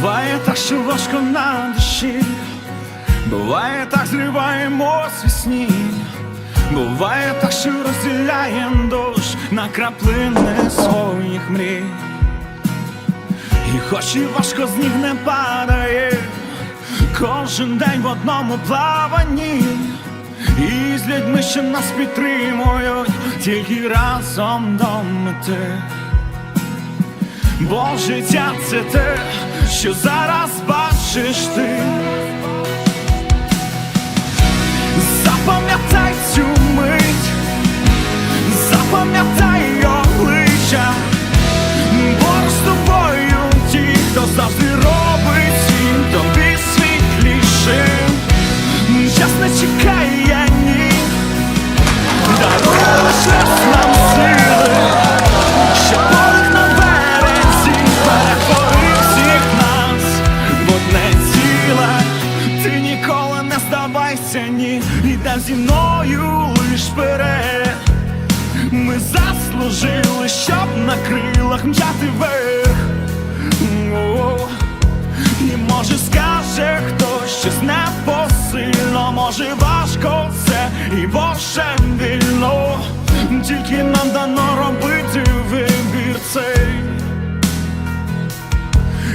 Буває так, що важко на душі, буває так, зриваємось у сні, буває так, що розділяєм душ на краплини своїх мрій. І хоч і важко з ніг не падає, кожен день в одному плаванні, і з людьми, що нас підтримують, тільки разом до мети. Бо життя це те, що зараз бачиш ти. Запам'ятай цю мить, запам'ятай обличчя, бо з тобою ті, хто завжди робить тобі світлішим. Час не чекає здавайся, ні, іде зі мною лиш вперед. Ми заслужили, щоб на крилах мчати вверх. О, І може скаже хтось щось непосильно, може важко це і вільно. Тільки нам дано робити вибір цей.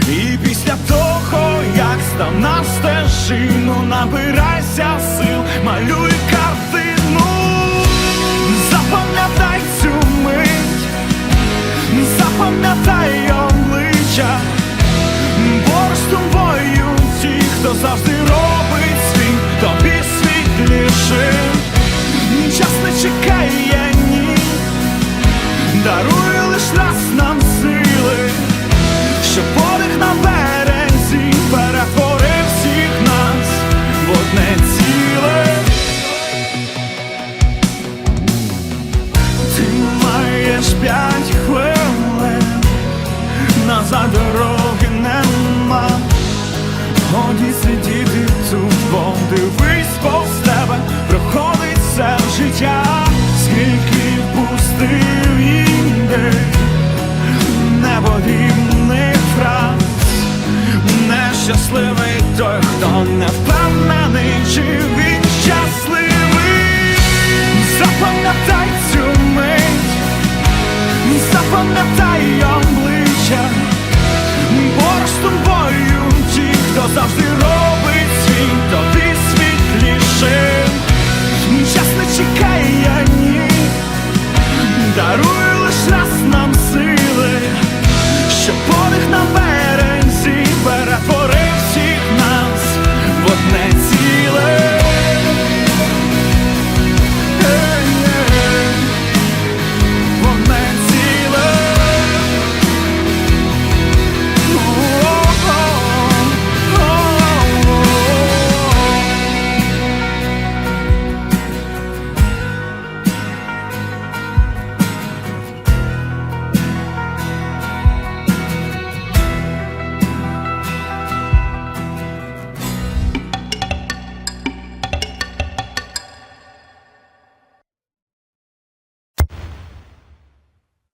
І після того, як став на стежину, набирайся сил, hallelujah.